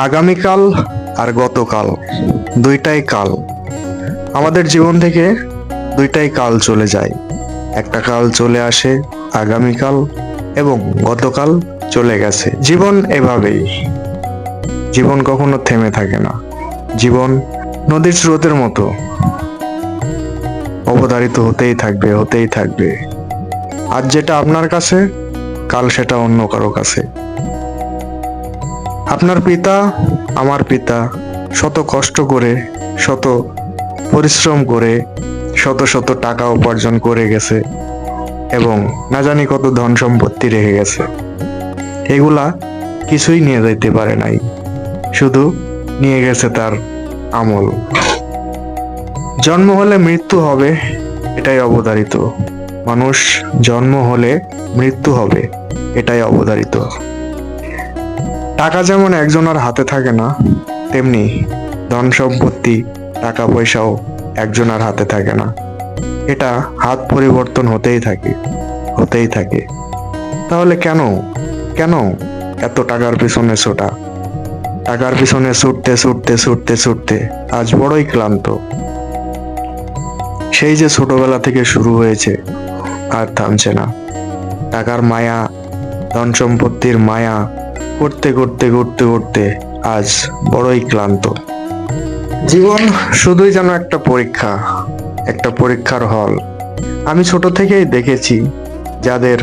আগামীকাল আর গতকাল, দুইটাই কাল। আমাদের জীবন থেকে দুইটাই কাল চলে যায়। একটা কাল চলে আসে আগামীকাল এবং গতকাল চলে গেছে। জীবন এভাবেই। জীবন কখনো থেমে থাকে না। জীবন নদীর স্রোতের মতো। অবধারিত হতেই থাকবে হতেই থাকবে। আজ যেটা আপনার কাছে, কাল সেটা অন্য কারও কাছে। আপনার পিতা, আমার পিতা, শত কষ্ট করে, শত পরিশ্রম করে, শত শত টাকা উপার্জন করে গেছে এবং না জানি কত ধন সম্পত্তি রেখে গেছে। এগুলা কিছুই নিয়ে যাইতে পারে নাই, শুধু নিয়ে গেছে তার আমল। জন্ম হলে মৃত্যু হবে, এটাই অবধারিত। মানুষ জন্ম হলে মৃত্যু হবে, এটাই অবধারিত। টাকা যেমন একজনের হাতে থাকে না, তেমনি ধন সম্পত্তি, টাকা পয়সাও একজনের হাতে থাকে না। এটা হাত পরিবর্তন হতেই থাকে হতেই থাকে। তাহলে কেন? কেন এত টাকার পিছনে ছোটা? টাকার পিছনে ছুটতে ছুটতে ছুটতে ছুটতে আজ বড়ই ক্লান্ত। সেই যে ছোটবেলা থেকে শুরু হয়েছে, আর থামছে না। টাকার মায়া, ধন সম্পত্তির মায়া করতে করতে করতে করতে আজ বড়ই ক্লান্ত। জীবন শুধুই যেন একটা পরীক্ষা, একটা পরীক্ষার হল। আমি ছোট থেকেই দেখেছি যাদের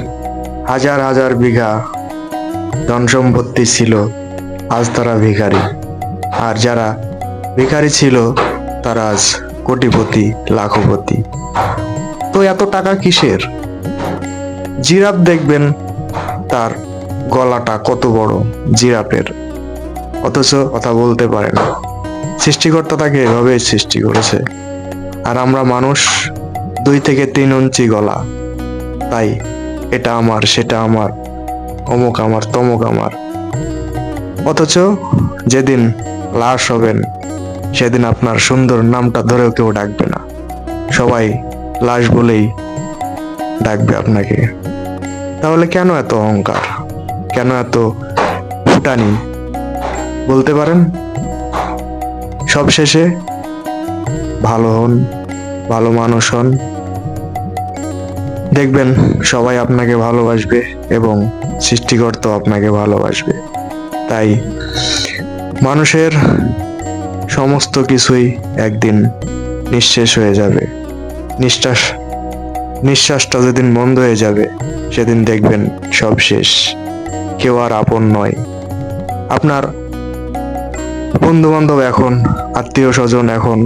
হাজার হাজার বিঘা ধন সম্পত্তি ছিল, আজ তারা ভিখারি। আর যারা ভিখারি ছিল, তারা আজ কোটিপতি, লাখপতি। তো এত টাকা কিসের? জিরাফ দেখবেন তার গলাটা কত বড়? জিরাফের। অথচ কথা বলতে পারে না। সৃষ্টিকর্তা তাকে এভাবেই সৃষ্টি করেছে। আর আমরা মানুষ, দুই থেকে তিন ইঞ্চি গলা। তাই এটা আমার, সেটা আমার, অমুক আমার, তমুক আমার। অথচ যেদিন লাশ হবেন, সেদিন আপনার সুন্দর নামটা ধরেও কেউ ডাকবে না। সবাই লাশ বলেই ডাকবে আপনাকে। তাহলে কেন এত অহংকার? কেন এত ফুটানি? বলতে পারেন? সবশেষে ভালো হন, ভালো মানুষ হন। দেখবেন সবাই আপনাকে ভালোবাসবে এবং সৃষ্টিকর্তাও আপনাকে ভালোবাসবে। তাই মানুষের সমস্ত কিছুই একদিন নিঃশেষ হয়ে যাবে। নিঃশ্বাস, নিঃশ্বাসটা যেদিন বন্ধ হয়ে যাবে, সেদিন দেখবেন সব শেষ। কেউ আর আপন নয়। আপনার বন্ধু বান্ধব এখন, আত্মীয় স্বজন এখন,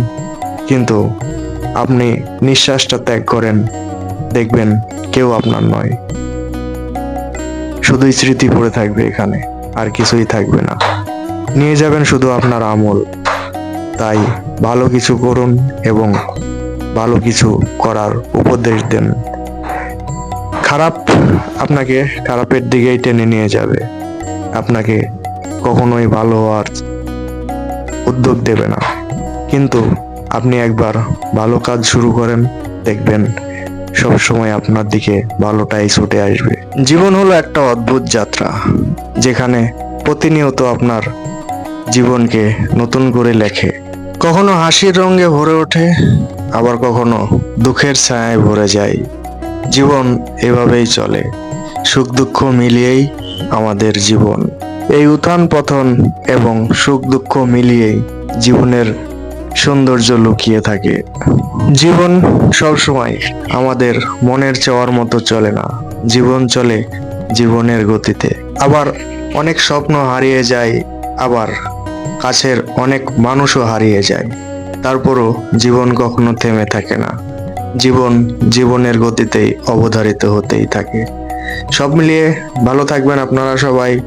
কিন্তু আপনি নিঃশ্বাসটা ত্যাগ করেন, দেখবেন কেউ আপনার নয়। শুধুই স্মৃতি পড়ে থাকবে এখানে, আর কিছুই থাকবে না। নিয়ে যাবেন শুধু আপনার আমল। তাই ভালো কিছু করুন এবং ভালো কিছু করার উপদেশ দেন। খারাপ আপনাকে খারাপের দিকেই টেনে নিয়ে যাবে। আপনাকে কখনোই ভালো হওয়ার উদ্যোগ দেবে না। কিন্তু আপনি একবার ভালো কাজ শুরু করেন, দেখবেন সব সময় আপনার দিকে ভালোটাই ছুটে আসবে। জীবন হলো একটা অদ্ভুত যাত্রা, যেখানে প্রতিনিয়ত আপনার জীবনকে নতুন করে লেখে। কখনো হাসির রঙে ভরে ওঠে, আবার কখনো দুঃখের ছায়ায় ভরে যায়। জীবন এভাবেই চলে। সুখ দুঃখ মিলিয়েই আমাদের জীবন। এই উত্থান পতন এবং সুখ দুঃখ মিলিয়েই জীবনের সৌন্দর্য লুকিয়ে থাকে। জীবন সবসময় আমাদের মনের চাওয়ার মতো চলে না। জীবন চলে জীবনের গতিতে। আবার অনেক স্বপ্ন হারিয়ে যায়, আবার কাছের অনেক মানুষও হারিয়ে যায়। তারপরও জীবন কখনো থেমে থাকে না। জীবন জীবনের গতিতেই অবধারিত হতেই থাকে। সব মিলিয়ে ভালো থাকবেন আপনারা সবাই।